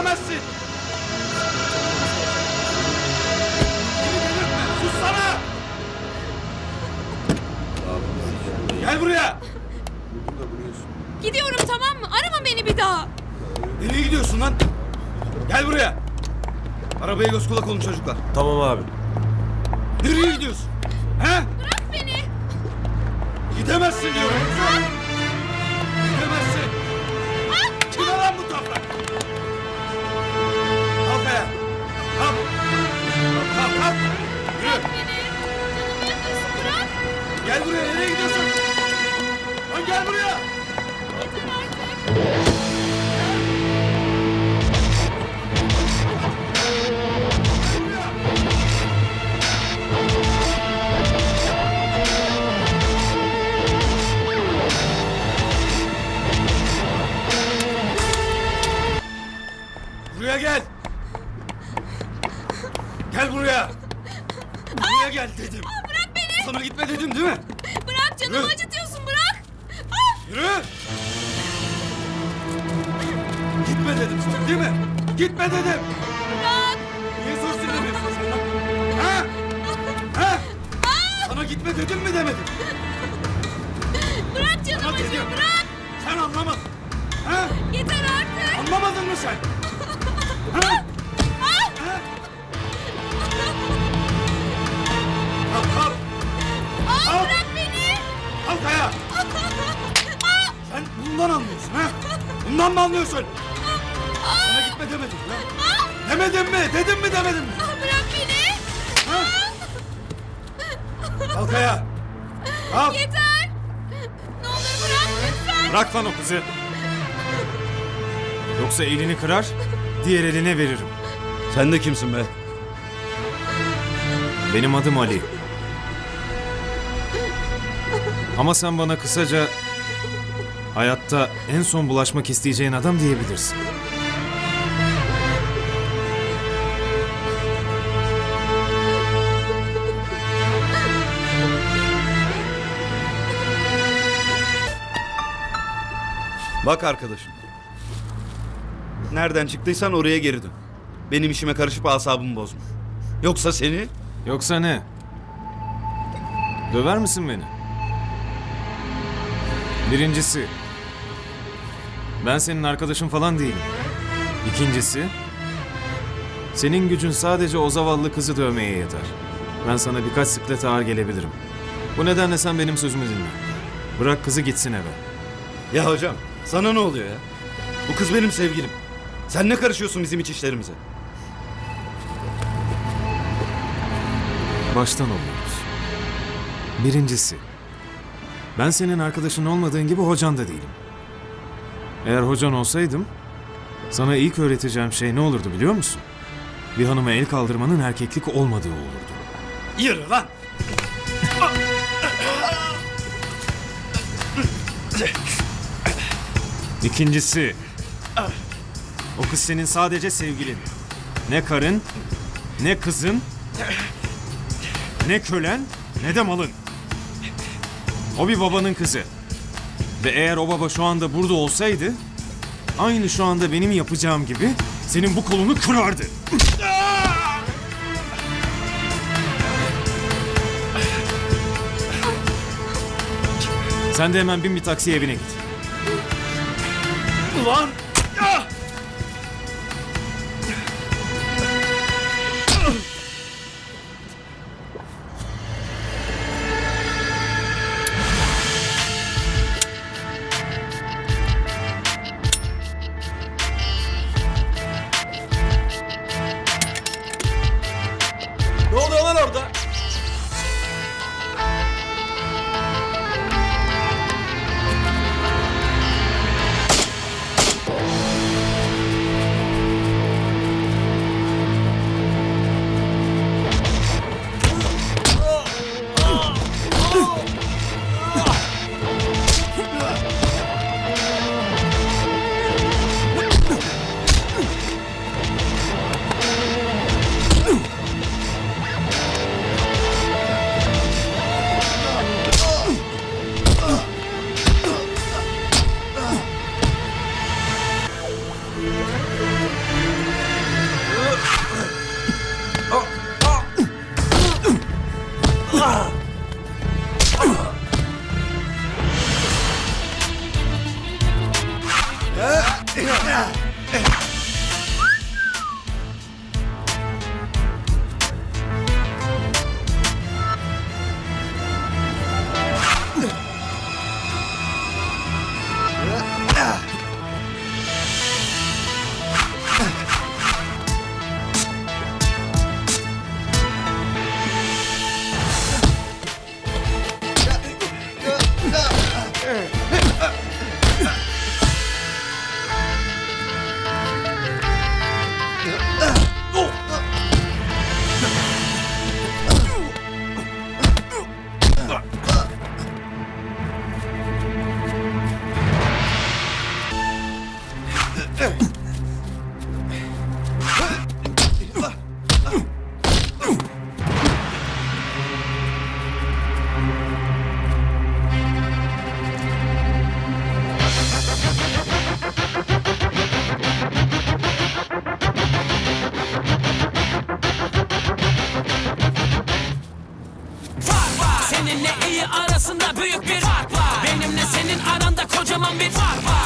Gidemezsin. Beni delirtme. Sussana. Gel buraya. Gidiyorum tamam mı? Arama beni bir daha. Nereye gidiyorsun lan? Gel buraya. Arabaya göz kulak olun çocuklar. Tamam abi. Nereye gidiyorsun? He? Bırak beni. Gidemezsin diyorum. Gidemezsin. Sana gitme dedim değil mi? Bırak canımı Yürü. acıtıyorsun bırak. Ah, Yürü. Gitme dedim sana değil mi? Gitme dedim. bırak. Niye söz dinlemiyorsun sen lan? Ha? Ha? Sana gitme dedim mi demedim? Bırak Sana canımı acıyor dedim. bırak. Sen anlamadın. Ha? Yeter artık. Anlamadın mı sen? Ha? Bundan mı anlıyorsun? Sana gitme demedim mi? Demedim mi? Dedim mi demedim mi? Aa, bırak beni. Ha? Kalk ayağa. Kalk. Yeter. Ne olur bırak lütfen. Bırak lan o kızı. Yoksa elini kırar, diğer eline veririm. Sen de kimsin be? Benim adım Ali. Ama sen bana kısaca hayatta en son bulaşmak isteyeceğin adam diyebilirsin. Bak arkadaşım. Nereden çıktıysan oraya geri dön. Benim işime karışıp asabımı bozma. Yoksa seni... Yoksa ne? Döver misin beni? Birincisi, ben senin arkadaşın falan değilim. İkincisi, senin gücün sadece o zavallı kızı dövmeye yeter. Ben sana birkaç sıklet ağır gelebilirim. Bu nedenle sen benim sözümü dinle. Bırak kızı gitsin eve. Ya hocam sana ne oluyor ya? Bu kız benim sevgilim. Sen ne karışıyorsun bizim iç işlerimize? Baştan oluyoruz. Birincisi, ben senin arkadaşın olmadığın gibi hocan da değilim. Eğer hocan olsaydım, sana ilk öğreteceğim şey ne olurdu biliyor musun? Bir hanıma el kaldırmanın erkeklik olmadığı olurdu. Yürü lan! İkincisi, o kız senin sadece sevgilin. Ne karın, ne kızın, ne kölen, ne de malın. O bir babanın kızı. Ve eğer o baba şu anda burada olsaydı, aynı şu anda benim yapacağım gibi senin bu kolunu kırardı. Sen de hemen bin bir taksi evine git. Ulan! Hey. arasında büyük bir fark var. Benimle senin aranda kocaman bir fark var.